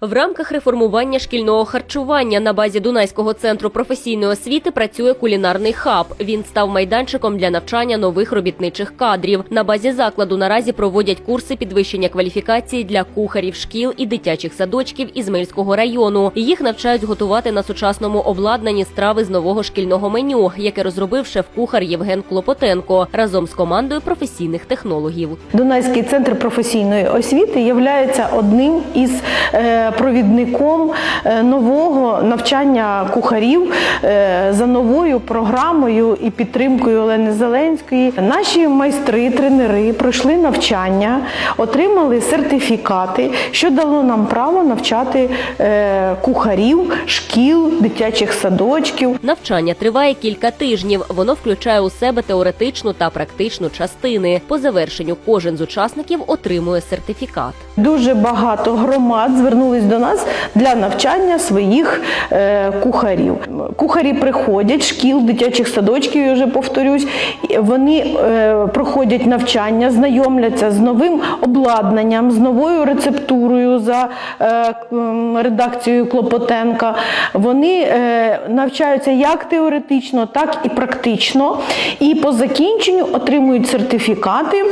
В рамках реформування шкільного харчування на базі Дунайського центру професійної освіти працює кулінарний хаб. Він став майданчиком для навчання нових робітничих кадрів. На базі закладу наразі проводять курси підвищення кваліфікації для кухарів шкіл і дитячих садочків Ізмельського району. Їх навчають готувати на сучасному обладнанні страви з нового шкільного меню, яке розробив шеф-кухар Євген Клопотенко разом з командою професійних технологів. Дунайський центр професійної освіти є одним із е, провідником е, нового навчання кухарів е, за новою програмою і підтримкою Олени Зеленської. Наші майстри, тренери пройшли навчання, отримали сертифікати, що дало нам право навчати е, кухарів, шкіл, дитячих садочків. Навчання триває кілька тижнів. Воно включає у себе теоретичну та практичну частини. По завершенню кожен з учасників отримує сертифікат. Дуже багато громад звернулись до нас для навчання своїх е, кухарів. Кухарі приходять шкіл, дитячих садочків, я вже повторюсь. Вони е, проходять навчання, знайомляться з новим обладнанням, з новою рецептурою за е, редакцією Клопотенка. Вони навчаються як теоретично, так і практично. І по закінченню отримують сертифікати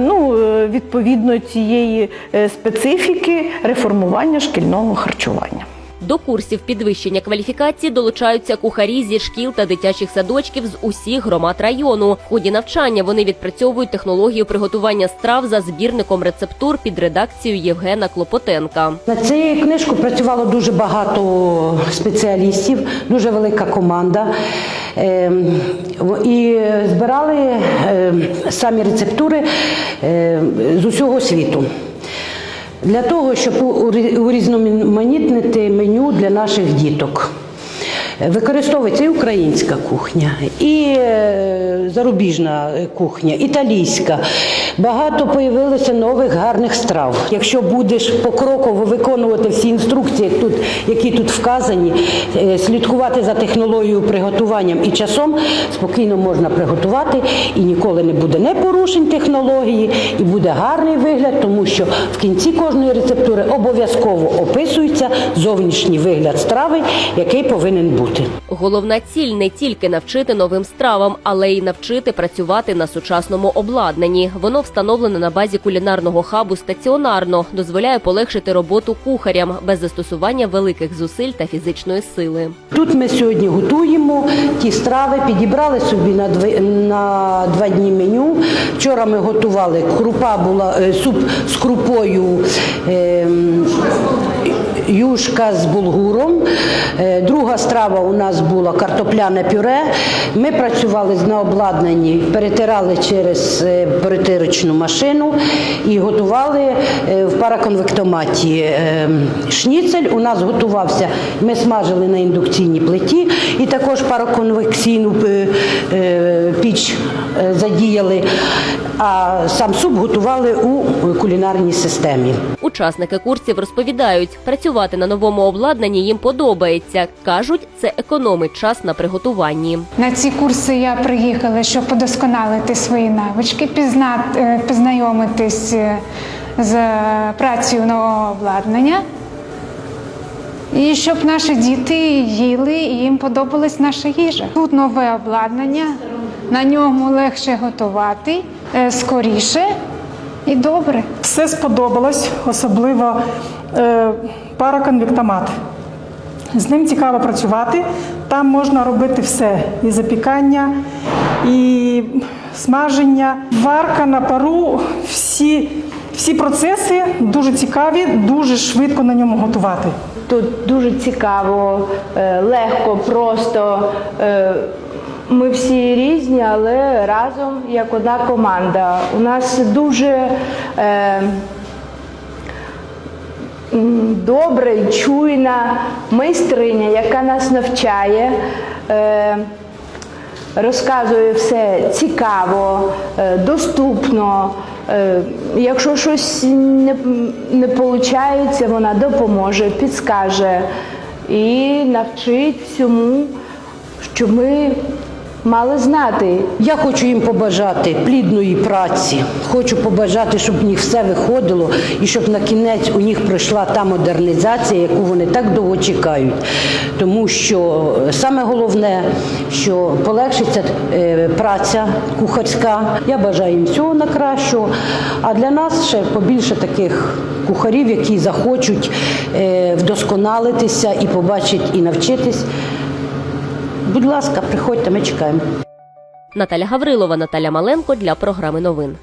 ну, відповідно цієї е, специфіки реформування шкільного харчування. До курсів підвищення кваліфікації долучаються кухарі зі шкіл та дитячих садочків з усіх громад району. В ході навчання вони відпрацьовують технологію приготування страв за збірником рецептур під редакцією Євгена Клопотенка. Над цією книжкою працювало дуже багато спеціалістів, дуже велика команда. Ем, в- І збирали самі рецептури ем, з усього світу. Для того, щоб урі- урізноманітнити меню для наших діток. Використовується і українська кухня, і е, зарубіжна кухня, італійська. Багато появилося нових гарних страв. Якщо будеш покроково виконувати всі інструкції, тут, які тут вказані, е, слідкувати за технологією приготуванням і часом, спокійно можна приготувати, і ніколи не буде не порушень технології, і буде гарний вигляд, тому що в кінці кожної рецептури обов'язково описується зовнішній вигляд страви, який повинен бути. Головна ціль не тільки навчити новим стравам, але й навчити працювати на сучасному обладнанні. Воно встановлене на базі кулінарного хабу стаціонарно, дозволяє полегшити роботу кухарям без застосування великих зусиль та фізичної сили. Тут ми сьогодні готуємо ті страви, підібрали собі на два, на два дні меню. Вчора ми готували крупа була е, суп з крупою. ем, Юшка з булгуром. Е, Друга страва у нас була картопляне пюре. Ми працювали на обладнанні, перетирали через е, перетирочну машину і готували е, в параконвектоматі шніцель. У нас готувався, ми смажили на індукційній плиті і також параконвекційну піч задіяли, а сам суп готували у кулінарній системі. Учасники курсів розповідають, працювати на новому обладнанні їм подобається. кажуть, це економить час на приготуванні. На ці курси я приїхала, щоб удосконалити свої навички, пізнати, е, познайомитись е, з працею нового обладнання. І щоб наші діти їли і їм подобалась наша їжа. Тут нове обладнання, на ньому легше готувати, е, скоріше і добре. Все сподобалось, особливо е, параконвектомат. З ним цікаво працювати. Там можна робити все: і запікання, і смаження, варка на пару. Всі, всі процеси дуже цікаві, дуже швидко на ньому готувати. Тут дуже цікаво, е, легко, просто. Е, Ми всі різні, але разом як одна команда. У нас дуже добра і чуйна майстриня, яка нас навчає. Е, розказує все цікаво, е, доступно. Е, Якщо щось не, не виходить, вона допоможе, підскаже і навчить всьому, що ми мали знати. Я хочу їм побажати плідної праці. Хочу побажати, щоб в них все виходило і щоб на кінець у них пройшла та модернізація, яку вони так довго чекають. Тому що е, саме головне, що полегшиться е, праця кухарська. Я бажаю їм всього на кращого. А для нас ще побільше таких кухарів, які захочуть е, вдосконалитися і побачити, і навчитись. Будь ласка, приходьте, ми чекаємо. Наталя Гаврилова, Наталя Маленко для програми новин.